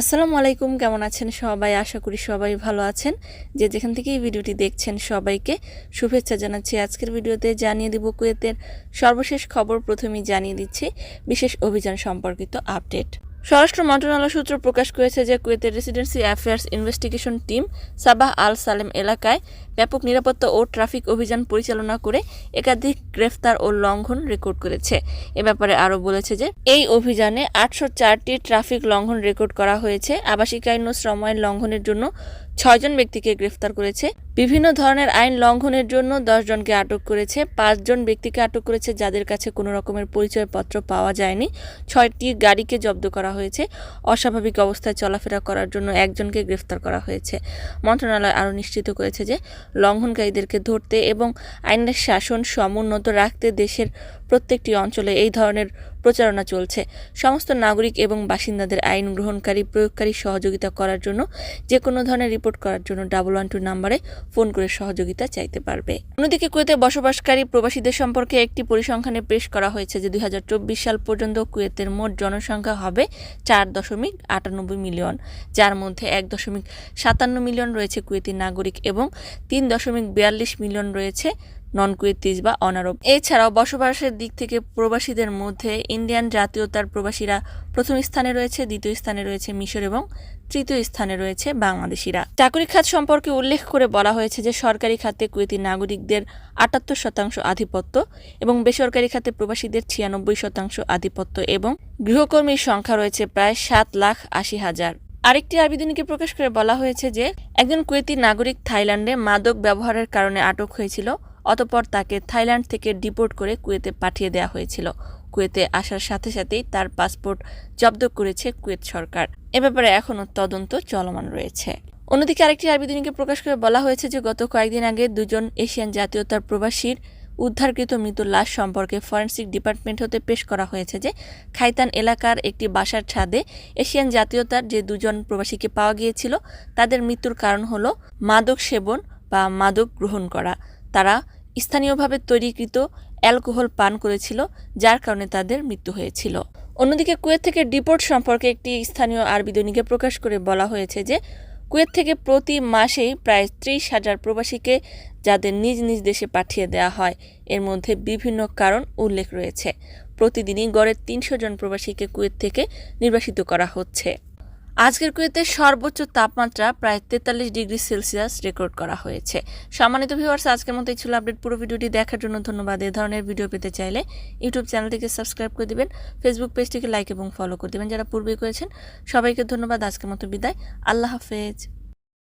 আসসালামু আলাইকুম, কেমন আছেন সবাই? আশা করি সবাই ভালো আছেন। যে যেখান থেকেই ভিডিওটি দেখছেন সবাইকে শুভেচ্ছা জানাচ্ছি। আজকের ভিডিওতে জানিয়ে দিব কুয়েতের সর্বশেষ খবর প্রথমেই জানিয়ে দিচ্ছি, বিশেষ অভিযান সম্পর্কিত আপডেট। স্বরাষ্ট্র মন্ত্রণালয় সূত্র প্রকাশ করেছে যে কুয়েতের residency affairs investigation team Sabah Al Salem এলাকায় ব্যাপক নিরাপত্তা ও ট্রাফিক অভিযান পরিচালনা করে একাধিক গ্রেফতার ও লঙ্ঘন রেকর্ড করেছে। এ ব্যাপারে আরও বলেছে যে, এই অভিযানে আটশো চারটি ট্রাফিক লঙ্ঘন রেকর্ড করা হয়েছে। আবাসিক আইন ও শ্রম আইন লঙ্ঘনের জন্য ছয়জন ব্যক্তিকে গ্রেফতার করেছে। বিভিন্ন ধরনের আইন লঙ্ঘনের জন্য জনকে আটক করেছে। পাঁচজন ব্যক্তিকে আটক করেছে যাদের কাছে কোনো রকমের পরিচয়পত্র পাওয়া যায়নি। ছয়টি গাড়িকে জব্দ করা হয়েছে। অস্বাভাবিক অবস্থায় চলাফেরা করার জন্য একজনকে গ্রেফতার করা হয়েছে। মন্ত্রণালয় আরও নিশ্চিত করেছে যে, লঙ্ঘনকারীদেরকে ধরতে এবং আইনের শাসন সমুন্নত রাখতে দেশের প্রত্যেকটি অঞ্চলে এই ধরনের প্রচারণা চলছে। সমস্ত নাগরিক এবং বাসিন্দাদের আইন গ্রহণকারী, প্রয়োগকারী সহযোগিতা করার জন্য যে কোনো ধরনের রিপোর্ট করার জন্য ডাবল ওয়ান টু নাম্বারে ফোন করে সহযোগিতা চাইতে পারবে। অন্যদিকে কুয়েতে বসবাসকারী প্রবাসীদের সম্পর্কে একটি পরিসংখ্যানে পেশ করা হয়েছে যে দুই হাজার চব্বিশ সাল পর্যন্ত কুয়েতের মোট জনসংখ্যা হবে চার দশমিক আটানব্বই মিলিয়ন, যার মধ্যে এক দশমিক সাতান্ন মিলিয়ন রয়েছে কুয়েতি নাগরিক এবং তিন দশমিক বিয়াল্লিশ মিলিয়ন রয়েছে নন কুয়েতিজ বা অনারব। এছাড়াও বসবাসের দিক থেকে প্রবাসীদের মধ্যে ইন্ডিয়ান জাতীয়তার প্রবাসীরা প্রথম স্থানে রয়েছে, দ্বিতীয় স্থানে রয়েছে মিশর এবং তৃতীয় স্থানে রয়েছে বাংলাদেশিরা। চাকরি খাত সম্পর্কে উল্লেখ করে বলা হয়েছে যে, সরকারি খাতে কুয়েতি নাগরিকদের আটাত্তর শতাংশ আধিপত্য এবং বেসরকারি খাতে প্রবাসীদের ছিয়ানব্বই শতাংশ আধিপত্য এবং গৃহকর্মীর সংখ্যা রয়েছে প্রায় সাত লাখ আশি হাজার। আরেকটি আবেদনীকে প্রকাশ করে বলা হয়েছে যে, একজন কুয়েতি নাগরিক থাইল্যান্ডে মাদক ব্যবহারের কারণে আটক হয়েছিল অতপর তাকে থাইল্যান্ড থেকে ডিপোর্ট করে কুয়েতে পাঠিয়ে দেওয়া হয়েছিল। কুয়েতে আসার সাথে সাথেই তার পাসপোর্ট জব্দ করেছে কুয়েত সরকার। এ ব্যাপারে এখনও তদন্ত চলমান রয়েছে। অন্যদিকে আরেকটি আবেদনীকে প্রকাশ করে বলা হয়েছে যে, গত কয়েকদিন আগে দুজন এশিয়ান জাতীয়তার প্রবাসীর উদ্ধারকৃত মৃত লাশ সম্পর্কে ফরেন্সিক ডিপার্টমেন্ট হতে পেশ করা হয়েছে যে, খাইতান এলাকার একটি বাসার ছাদে এশিয়ান জাতীয়তার যে দুজন প্রবাসীকে পাওয়া গিয়েছিল, তাদের মৃত্যুর কারণ হলো মাদক সেবন বা মাদক গ্রহণ করা। তারা স্থানীয়ভাবে তৈরিকৃত অ্যালকোহল পান করেছিল, যার কারণে তাদের মৃত্যু হয়েছিল। অন্যদিকে কুয়েত থেকে ডিপোর্ট সম্পর্কে একটি স্থানীয় আরবি দৈনিকে প্রকাশ করে বলা হয়েছে যে, কুয়েত থেকে প্রতি মাসেই প্রায় ত্রিশ হাজার প্রবাসীকে যাদের নিজ নিজ দেশে পাঠিয়ে দেওয়া হয়, এর মধ্যে বিভিন্ন কারণ উল্লেখ রয়েছে। প্রতিদিনই গড়ে তিনশো জন প্রবাসীকে কুয়েত থেকে নির্বাসিত করা হচ্ছে। আজকের কুয়েতে সর্বোচ্চ তাপমাত্রা প্রায় তেতাল্লিশ ডিগ্রি সেলসিয়াস রেকর্ড করা হয়েছে। সম্মানিত ভিউয়ার্স, আজকের মতো ছিল আপডেট পুরো ভিডিওটি দেখার জন্য ধন্যবাদ। এ ধরনের ভিডিও পেতে চাইলে ইউটিউব চ্যানেলটিকে সাবস্ক্রাইব করে দেবেন, ফেসবুক পেজটিকে লাইক এবং ফলো করে দেবেন। যারা পূর্বেই করেছেন, সবাইকে ধন্যবাদ। আজকের মতো বিদায়। আল্লাহ হাফেজ।